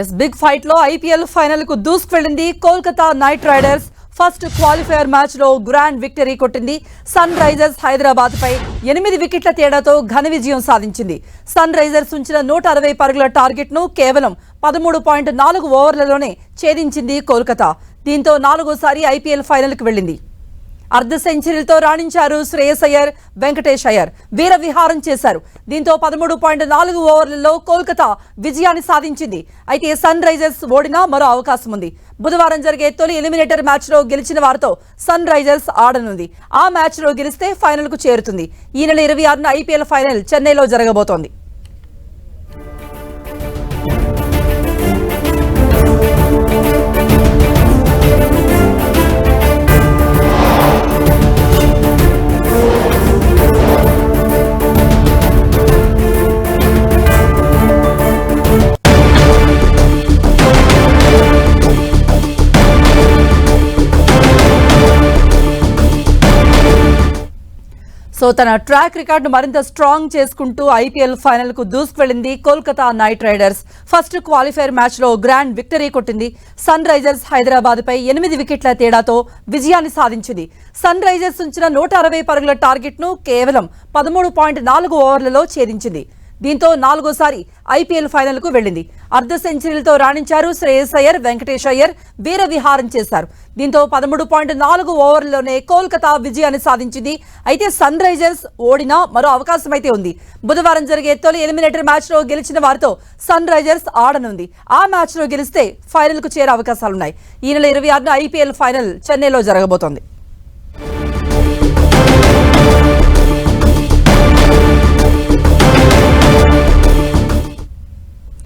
Yes big ఫైట్లో IPL ఫైనల్కు దూసుకువెళ్ళింది Kolkata knight riders. First qualifier మ్యాచ్లో గ్రాండ్ విక్టరీ కొట్టింది సన్ రైజర్స్ హైదరాబాద్ పై ఎనిమిది వికెట్ల తేడాతో ఘన విజయం సాధించింది. సన్ రైజర్స్ ఉంచిన నూట అరవై పరుగుల టార్గెట్ను కేవలం పదమూడు పాయింట్ నాలుగు ఓవర్లలోనే ఛేదించింది కోల్కతా. దీంతో నాలుగోసారి ఐపీఎల్ ఫైనల్కు వెళ్ళింది. అర్ధ సెంచరీలతో రాణించారు శ్రేయస్ అయ్యర్ వెంకటేష్ అయ్యర్. వీర విహారం చేశారు. దీంతో పదమూడు పాయింట్ నాలుగు ఓవర్లలో కోల్కతా విజయాన్ని సాధించింది. అయితే సన్ రైజర్స్ ఓడినా మరో అవకాశం ఉంది. బుధవారం జరిగే తొలి ఎలిమినేటర్ మ్యాచ్లో గెలిచిన వారితో సన్ రైజర్స్ ఆడనుంది. ఆ మ్యాచ్లో గెలిస్తే ఫైనల్కు చేరుతుంది. ఈ నెల ఇరవై ఆరున ఐపీఎల్ ఫైనల్ చెన్నైలో జరగబోతోంది. సో తన ట్రాక్ రికార్డు మరింత స్ట్రాంగ్ చేసుకుంటూ ఐపీఎల్ ఫైనల్కు దూసుకువెళ్ళింది Kolkata knight riders. First qualifier మ్యాచ్లో గ్రాండ్ విక్టరీ కొట్టింది. సన్ రైజర్స్ హైదరాబాద్ పై ఎనిమిది వికెట్ల తేడాతో విజయాన్ని సాధించింది. సన్ రైజర్స్ ఉంచిన నూట అరవై పరుగుల టార్గెట్ను కేవలం పదమూడు పాయింట్ నాలుగు ఓవర్లలో ఛేదించింది. దీంతో నాలుగోసారి ఐపీఎల్ ఫైనల్కు వెళ్ళింది. అర్ధ సెంచరీలతో రాణించారు శ్రేయస్ అయ్యర్ వెంకటేష్ అయ్యర్ వీర విహారం చేశారు. దీంతో పదమూడు పాయింట్ నాలుగు ఓవర్లలోనే కోల్కతా విజయాన్ని సాధించింది. అయితే సన్ రైజర్స్ ఓడినా మరో అవకాశం అయితే ఉంది. బుధవారం జరిగే తొలి ఎలిమినేటర్ మ్యాచ్లో గెలిచిన వారితో సన్ రైజర్స్ ఆడనుంది. ఆ మ్యాచ్లో గెలిస్తే ఫైనల్కు చేరే అవకాశాలున్నాయి. ఈ నెల ఇరవై ఆరున ఐపీఎల్ ఫైనల్ చెన్నైలో జరగబోతోంది.